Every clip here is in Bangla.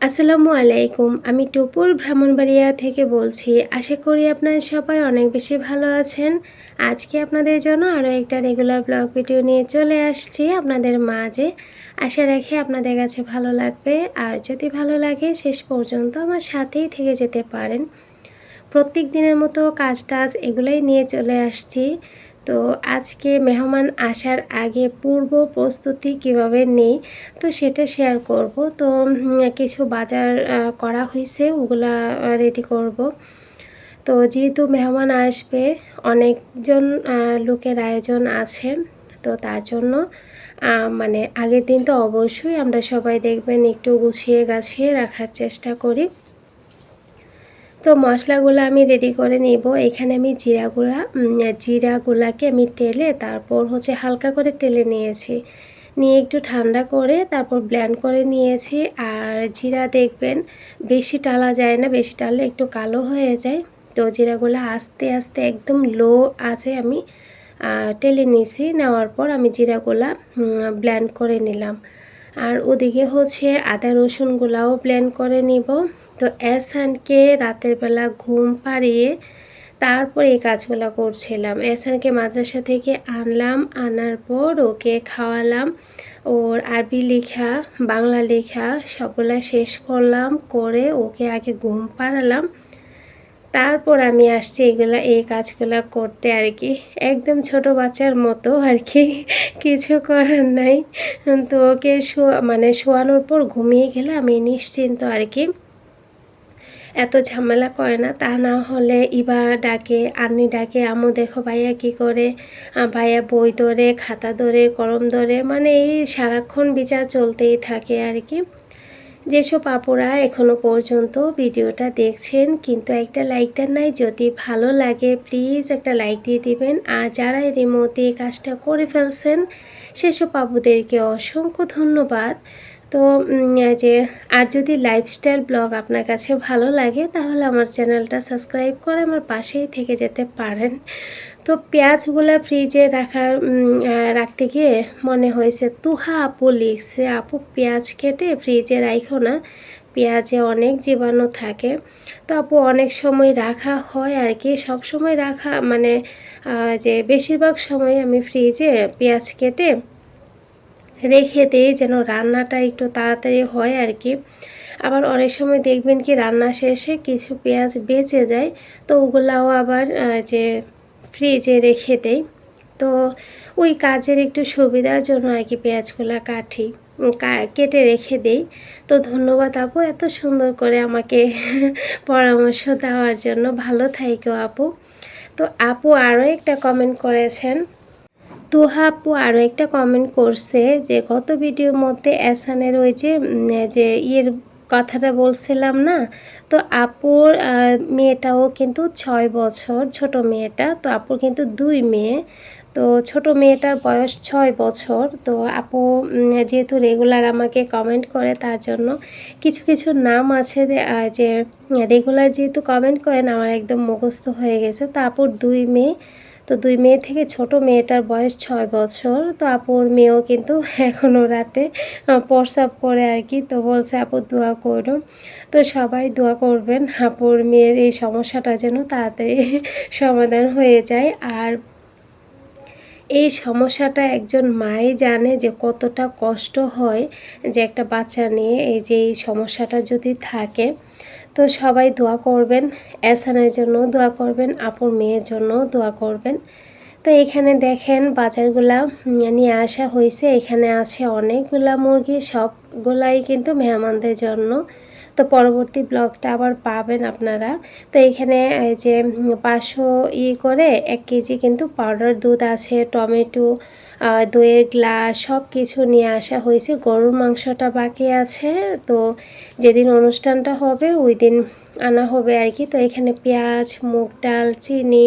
আসসালামু আলাইকুম। আমি টুপুর ব্রাহ্মণবাড়িয়া থেকে বলছি, আশা করি আপনারা সবাই অনেক বেশি ভালো আছেন। আজকে আপনাদের জন্য আরও একটা রেগুলার ব্লগ ভিডিও নিয়ে চলে আসছি আপনাদের মাঝে। আশা রাখি আপনাদের কাছে ভালো লাগবে। আর যদি ভালো লাগে, শেষ পর্যন্ত আমার সাথেই থেকে যেতে পারেন। প্রত্যেক দিনের মতো কাজ টাজ এগুলোই নিয়ে চলে আসছি। তো আজকে মেহমান আসার আগে পূর্ব প্রস্তুতি কীভাবে নেই, তো সেটা শেয়ার করব। তো কিছু বাজার করা হয়েছে, ওগুলা রেডি করব। তো যেহেতু মেহমান আসবে, অনেকজন লোকের আয়োজন আছে, তো তার জন্য মানে আগের দিন তো অবশ্যই আমরা সবাই দেখবেন একটু গুছিয়ে গাছিয়ে রাখার চেষ্টা করি। তো মশলাগুলো আমি রেডি করে নিব। এখানে আমি জিরাগুলা জিরাগুলাকে আমি টেলে তারপর হচ্ছে হালকা করে টেলে নিয়েছি। নিয়ে একটু ঠান্ডা করে তারপর ব্ল্যান্ড করে নিয়েছি। আর জিরা দেখবেন বেশি টালা যায় না, বেশি টাললে একটু কালো হয়ে যায়। তো জিরাগুলো আস্তে আস্তে একদম লো আছে আমি টেলে নিয়েছি নেওয়ার পর আমি জিরাগুলা ব্ল্যান্ড করে নিলাম। আর ওদিকে হচ্ছে আদা রসুনগুলাও ব্ল্যান্ড করে নিব। তো এসানকে রাতের বেলা ঘুম পাড়িয়ে তারপর এই কাজগুলো করছিলাম। এসানকে মাদ্রাসা থেকে আনলাম, আনার পর ওকে খাওয়ালাম। ওর আরবি লেখা, বাংলা লেখা সবগুলা শেষ করলাম, করে ওকে আগে ঘুম পাড়ালাম। তারপর আমি আসছি এগুলা, এই কাজগুলো করতে আর কি। একদম ছোট বাচ্চার মতো আর কি, কিছু করার নাই। তো ওকে শোয়া মানে শোয়ানোর পর ঘুমিয়ে গেলে আমি নিশ্চিন্ত আর কি। এত ঝামেলা করে না, তা না হলে ইবা ডাকে, আন্নি ডাকে আমু দেখো ভাইয়া কি করে? ভাইয়া বই ধরে, খাতা ধরে, কলম ধরে। মানে এই সারাক্ষণ বিচার চলতেই থাকে আর কি। যেসব আপুরা এখনও পর্যন্ত ভিডিওটা দেখছেন, কিন্তু একটা লাইক দেন নাই, যদি ভালো লাগে প্লিজ একটা লাইক দিয়ে দিবেন। আর যারা এর মধ্যে কাজটা করে ফেলছেন, সেসব আপুদেরকে অসংখ্য ধন্যবাদ। তো যে, আর যদি লাইফস্টাইল ব্লগ আপনার কাছে ভালো লাগে, তাহলে আমার চ্যানেলটা সাবস্ক্রাইব করে আমার পাশেই থেকে যেতে পারেন। তো পেঁয়াজগুলো ফ্রিজে রাখার রাখতে গিয়ে মনে হয়েছে, তুহা আপু লিখছে, আপু পেঁয়াজ কেটে ফ্রিজে রাখো না, পেঁয়াজে অনেক জীবাণু থাকে। তো আপু অনেক সময় রাখা হয় আর কি, সব সময় রাখা মানে যে বেশিরভাগ সময় আমি ফ্রিজে পেঁয়াজ কেটে রেখে দিই যেন রান্নাটা একটু তাড়াতাড়ি হয় আর কি। আবার অনেক সময় দেখবেন কি রান্না শেষে কিছু পেঁয়াজ বেঁচে যায়, তো ওগুলাও আবার যে ফ্রিজে রেখে দেই। তো ওই কাজের একটু সুবিধার জন্য আর কি পেঁয়াজগুলো কাটি কেটে রেখে দেই। তো ধন্যবাদ আপু, এত সুন্দর করে আমাকে পরামর্শ দেওয়ার জন্য। ভালো থাইকো আপু। তো আপু আরও একটা কমেন্ট করেছেন। তুহা আপু আরও একটা কমেন্ট করছে যে, গত ভিডিওর মধ্যে অ্যাসানের ওই যে যে ইয়ের কথাটা বলছিলাম না? তো আপুর মেয়েটাও কিন্তু ছয় বছর, ছোট মেয়েটা। তো আপুর কিন্তু দুই মেয়ে। তো ছোট মেয়েটার বয়স ছয় বছর। তো আপু যেহেতু রেগুলার আমাকে কমেন্ট করে, তার জন্য কিছু কিছু নাম আছে যে রেগুলার যেহেতু কমেন্ট করেন, আমার একদম মুখস্থ হয়ে গেছে। তো আপুর দুই মেয়ে। তো দুই মেয়ে থেকে ছোট মেয়েটার বয়স ছয় বছর। তো আপুর মেয়েও কিন্তু এখনও রাতে প্রসাব করে আর কি। তো বলছে আপুর দোয়া করো। তো সবাই দোয়া করবেন, আপুর মেয়ের এই সমস্যাটা যেন তাড়াতাড়ি সমাধান হয়ে যায়। আর এই সমস্যাটা একজন মাই জানে যে কতটা কষ্ট হয় যে একটা বাচ্চা নিয়ে, এই যে এই সমস্যাটা যদি থাকে তো সবাই দোয়া করবেন এসানের জন্য দোয়া করবেন, আপুর মেয়ের জন্য দোয়া করবেন। তো এখানে দেখেন বাজারগুলা নিয়ে আসা হয়েছে, এখানে আছে অনেকগুলা মুরগি, সবগুলাই কিন্তু মেহমানদের জন্য। তো পরবর্তী ব্লগটা আবার পাবেন আপনারা। তো এখানে এই যে পাঁচশো ই করে এক কেজি কিন্তু পাউডার দুধ আছে, টমেটো দইয়ের গ্লাস সব কিছু নিয়ে আসা হয়েছে। গরুর মাংসটা বাকি আছে। তো যেদিন অনুষ্ঠানটা হবে ওই দিন আনা হবে আর কি। তো এখানে পেঁয়াজ, মুগ ডাল, চিনি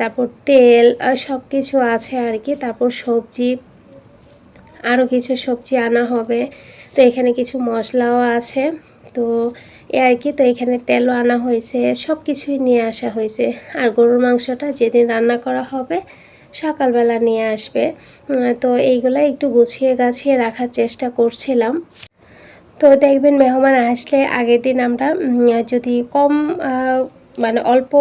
তারপর তেল সব কিছু আছে আর কি। তারপর সবজি আরও কিছু সবজি আনা হবে। তো এখানে কিছু মশলাও আছে। তো এ আর কি, তো এখানে তেলও আনা হয়েছে সব কিছুই নিয়ে আসা হয়েছে। আর গরুর মাংসটা যেদিন রান্না করা হবে, সকালবেলা নিয়ে আসবে। তো এইগুলো একটু গুছিয়ে গাছিয়ে রাখার চেষ্টা করছিলাম। তো দেখবেন মেহমান আসলে আগের দিন আমরা যদি কম মানে অল্প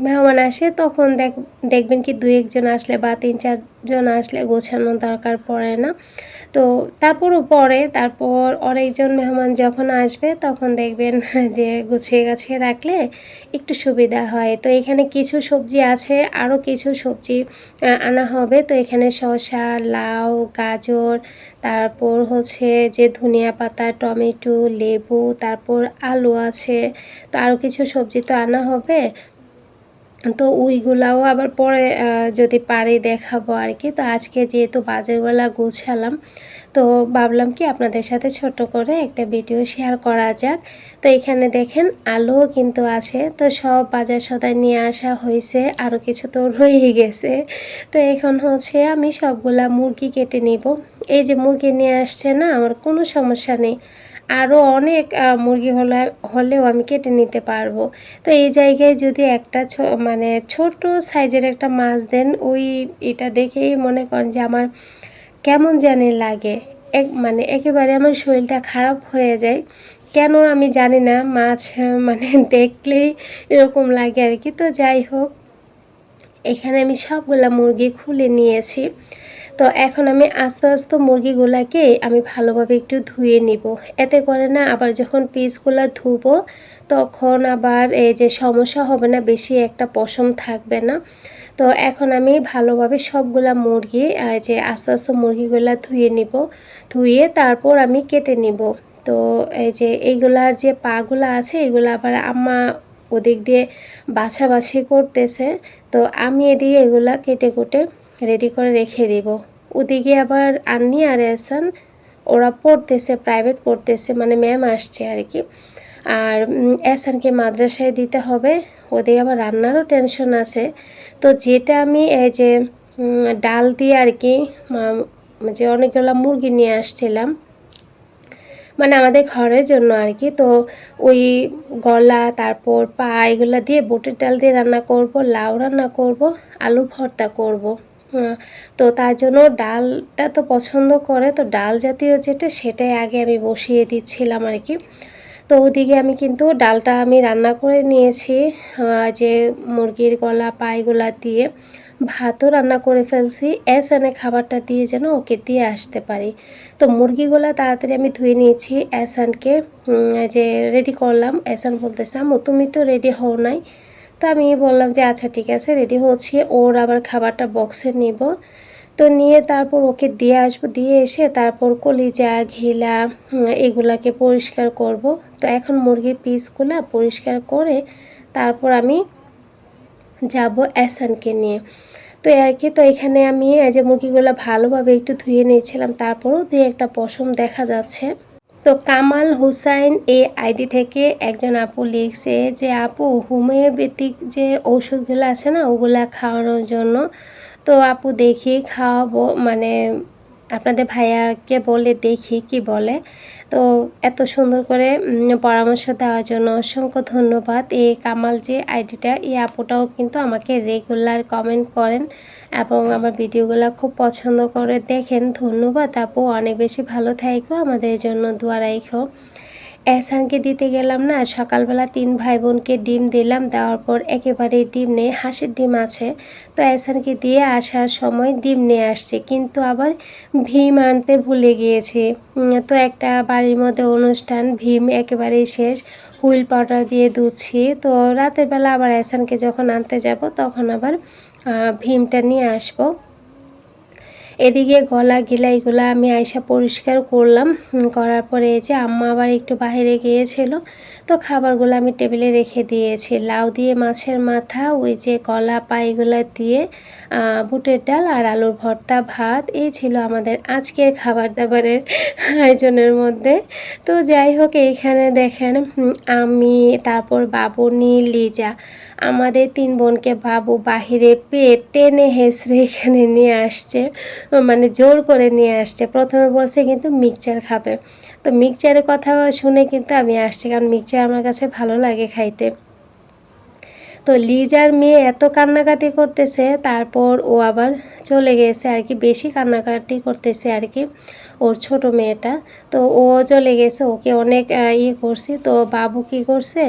মেহমান আসে, তখন দেখ, দেখবেন কি দুই একজন আসলে বা তিন চারজন আসলে গোছানোর দরকার পড়ে না। তো তারপরও পরে, তারপর অনেকজন মেহমান যখন আসবে, তখন দেখবেন যে গুছিয়ে গাছিয়ে রাখলে একটু সুবিধা হয়। তো এখানে কিছু সবজি আছে, আরও কিছু সবজি আনা হবে। তো এখানে শসা, লাউ, গাজর, তারপর হচ্ছে যে ধনিয়া পাতা, টমেটো, লেবু, তারপর আলু আছে। তো আরও কিছু সবজি তো আনা হবে। তো ওইগুলাও আবার পরে যদি পারি দেখাবো আর কি। তো আজকে যেহেতু বাজারগুলা গুছালাম, তো ভাবলাম কি আপনাদের সাথে ছোট করে একটা ভিডিও শেয়ার করা যাক। তো এখানে দেখেন আলুও কিন্তু আছে, তো সব বাজার সদায় নিয়ে আসা হয়েছে আরও কিছু তো রয়েই গেছে। তো এখন হচ্ছে আমি সবগুলা মুরগি কেটে নিব। এই যে মুরগি নিয়ে আসছে না, আমার কোনো সমস্যা নেই। আরও অনেক মুরগি হলে, হলেও আমি কেটে নিতে পারব। তো এই জায়গায় যদি একটা মানে ছোট সাইজের একটা মাছ দেন, ওই এটা দেখেই মনে করেন যে আমার কেমন জানি লাগে। এক মানে একেবারে আমার শরীরটা খারাপ হয়ে যায়। কেন আমি জানি না, মাছ মানে দেখলেই এরকম লাগে আর কি। তো যাই হোক, এখানে আমি সবগুলা মুরগি খুলে নিয়েছি। তো এখন আমি আস্তে আস্তে মুরগিগুলাকে আমি ভালোভাবে একটু ধুয়ে নিব। এতে করে না আবার যখন পিসগুলো ধুবো, তখন আবার এই যে সমস্যা হবে না, বেশি একটা পশম থাকবে না। তো এখন আমি ভালোভাবে সবগুলা মুরগি যে আস্তে আস্তে মুরগিগুলা ধুয়ে নিব, ধুয়ে তারপর আমি কেটে নিব। তো এই যে এইগুলার যে পাগুলা আছে, এগুলো আবার আম্মা ওদিক দিয়ে বাছাবাছি করতেছে। তো আমি এদিকে এগুলা কেটে কুটে রেডি করে রেখে দিব। ওদিকে আবার আন্নি আর এসান ওরা পড়তেছে প্রাইভেট পড়তেছে মানে ম্যাম আসছে আর কি। আর এসানকে মাদ্রাসায় দিতে হবে। ওদিকে আবার রান্নারও টেনশন আছে। তো যেটা আমি এই যে ডাল দিয়ে আর কি যে অনেকগুলো মুরগি নিয়ে আসছিলাম মানে আমাদের ঘরের জন্য আর কি, তো ওই গলা, তারপর পা, এগুলো দিয়ে বুটের ডাল দিয়ে রান্না করব, লাউ রান্না করব আলু ভর্তা করব। তো তার জন্য ডালটা তো পছন্দ করে তো ডাল জাতীয় যেটা সেটাই আগে আমি বসিয়ে দিচ্ছিলাম আর কি। তো ওদিকে আমি কিন্তু ডালটা আমি রান্না করে নিয়েছি যে মুরগির গলা পায়েগুলা দিয়ে। ভাতও রান্না করে ফেলছি এসানে খাবারটা দিয়ে যেন ওকে দিয়ে আসতে পারি। তো মুরগিগুলা তাড়াতাড়ি আমি ধুয়ে নিয়েছি উম, যে রেডি করলাম। এসান বলতেছে আম্মু তুমি তো রেডি হও নাই। তো আমি বললাম যে আচ্ছা ঠিক আছে রেডি হচ্ছি। ওর আবার খাবারটা বক্সে নিব। তো নিয়ে তারপর ওকে দিয়ে আসব। দিয়ে এসে তারপর কলিজা, ঘিলা এগুলাকে পরিষ্কার করব। তো এখন মুরগির পিসগুলা পরিষ্কার করে তারপর আমি যাব অ্যাসানকে নিয়ে। তো আর কি, তো এখানে আমি যে মুরগিগুলো ভালোভাবে একটু ধুয়ে নিয়েছিলাম। তারপরও দুই একটা পশম দেখা যাচ্ছে। তো কামাল হুসাইন এই আইডি থেকে একজন আপু লিখছে যে, আপু, হোমিওপ্যাথিক যে ওষুধগুলো আছে না, ওগুলা খাওয়ানোর জন্য, তো আপু দেখি খাওয়াবো মানে আপনাদের ভাইয়াকে বলে দেখি কি বলে। তো এত সুন্দর করে পরামর্শ দেওয়ার জন্য অসংখ্য ধন্যবাদ। এই কামাল যে আইডিটা, এই আপুটাও কিন্তু আমাকে রেগুলার কমেন্ট করেন এবং আমার ভিডিওগুলো খুব পছন্দ করে দেখেন। ধন্যবাদ আপু, অনেক বেশি ভালো থাইকো। আমাদের জন্য দোয়া রাইখো। এহসানকে দিতে গেলাম না। সকালবেলা তিন ভাই বোনকে ডিম দিলাম, দেওয়ার পর একেবারে ডিম নেই, হাঁসের ডিম আছে। তো এহসানকে দিয়ে আসার সময় ডিম নিয়ে আসছে, কিন্তু আবার ভীম আনতে ভুলে গিয়েছে। তো একটা বাড়ির মধ্যে অনুষ্ঠান, ভীম একেবারেই শেষ। হুইল পাউডার দিয়ে দুধছি। তো রাতের বেলা আবার এহসানকে যখন আনতে যাব, তখন আবার ভীমটা নিয়ে আসব। এদিকে গলা গিলা এগুলো আমি আয়সা পরিষ্কার করলাম। করার পরে এই যে আম্মা আবার একটু বাইরে গিয়েছিল, তো খাবারগুলো আমি টেবিলে রেখে দিয়েছি। লাউ দিয়ে মাছের মাথা, ওই যে কলা পাইগুলো দিয়ে বুটের ডাল আর আলুর ভর্তা, ভাত, এই ছিল আমাদের আজকের খাবার দাবারের আয়োজনের মধ্যে। তো যাই হোক, এইখানে দেখেন আমি, তারপর বাবুনি লিজা। আমাদের তিন বোনকে বাবু বাহিরে পেয়ে টেনে হেসড়ে এখানে নিয়ে আসছে। মানে জোর করে নিয়ে আসছে। প্রথমে বলছে কিন্তু মিক্সচার খাবে। তো মিক্সচারের কথা শুনে কিন্তু আমি আসছি, কারণ মিক্সচার আমার কাছে ভালো লাগে খাইতে। তো লিজার মেয়ে এত কান্নাকাটি করতেছে, তারপর ও আবার চলে গেছে আর কি, বেশি কান্নাকাটি করতেছে আর কি ওর ছোট মেয়েটা। তো ও চলে গেছে, ওকে অনেক ইয়ে করছি। তো বাবু কি করছে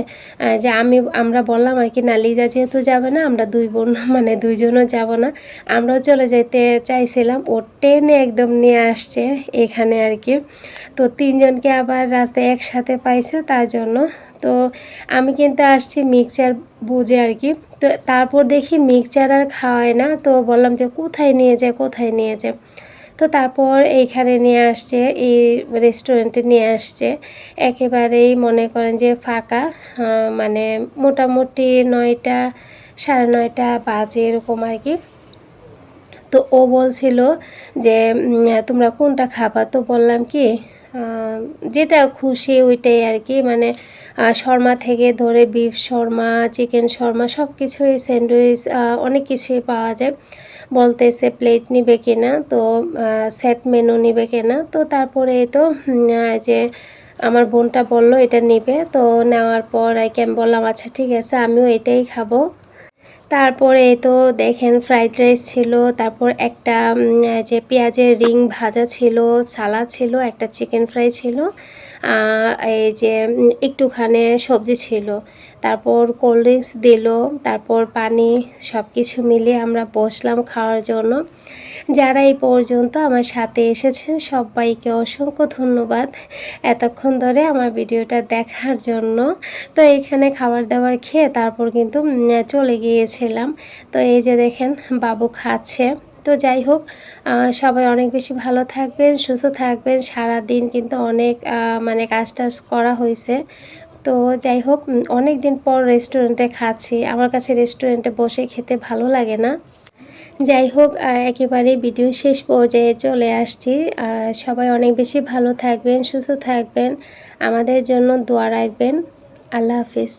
যে আমি, আমরা বললাম আর কি, না, লিজা যেহেতু যাবে না, আমরা দুই বোন মানে দুইজনও যাব না। আমরাও চলে যেতে চাইছিলাম। ও টেনে একদম নিয়ে আসছে এখানে আর কি। তো তিনজনকে আবার রাস্তায় একসাথে পাইছে তার জন্য। তো আমি কিন্তু আসছি মিক্সচার বুঝে আর কি। তো তারপর দেখি মিক্সচার আর খাওয়ায় না, তো বললাম যে কোথায় নিয়ে যায়, কোথায় নিয়ে যায়। তো তারপর এইখানে নিয়ে আসছে, এই রেস্টুরেন্টে নিয়ে আসছে। একেবারেই মনে করেন যে ফাঁকা মানে মোটামুটি নয়টা, সাড়ে নয়টা বাজে এরকম আর কি। তো ও বলছিল যে তোমরা কোনটা খাবা? তো বললাম কি যেটা খুশি ওইটাই আর কি। মানে শর্মা থেকে ধরে বিফ শর্মা চিকেন শর্মা সব কিছুই স্যান্ডউইচ অনেক কিছুই পাওয়া যায়। বলতেছে প্লেট নিবে কিনা, তো সেট মেনু নিবে কিনা। তো তারপরে তো যে আমার বোনটা বলল এটা নিবে। তো নেওয়ার পর আর কি আমি বললাম আচ্ছা ঠিক আছে, আমিও এটাই খাব। তারপরে তো দেখেন ফ্রাইড রাইস ছিল, তারপর একটা যে পেঁয়াজের রিং ভাজা ছিল সালাদ ছিল, একটা চিকেন ফ্রাই ছিল। এই যে একটুখানি সবজি ছিল। তারপর কোল্ড ড্রিঙ্কস দিল, তারপর পানি সব কিছু মিলিয়ে আমরা বসলাম খাওয়ার জন্য। যারা এই পর্যন্ত আমার সাথে এসেছেন, সবাইকে অসংখ্য ধন্যবাদ এতক্ষণ ধরে আমার ভিডিওটা দেখার জন্য। তো এখানে খাবার দাবার খেয়ে তারপর কিন্তু চলে গিয়েছিলাম। তো এই যে দেখেন, বাবু খাচ্ছে। তো যাই হোক সবাই অনেক বেশি ভালো থাকবেন, সুস্থ থাকবেন। সারা দিন কিন্তু অনেক মানে কাজ টাজ করা হয়েছে। তো যাই হোক অনেক দিন পর রেস্টুরেন্টে খাচ্ছি। আমার কাছে রেস্টুরেন্টে বসে খেতে ভালো লাগে না। যাই হোক একেবারে ভিডিও শেষ পর্যায়ে চলে আসছি। সবাই অনেক বেশি ভালো থাকবেন, সুস্থ থাকবেন। আমাদের জন্য দোয়া রাখবেন। আল্লাহ হাফিজ।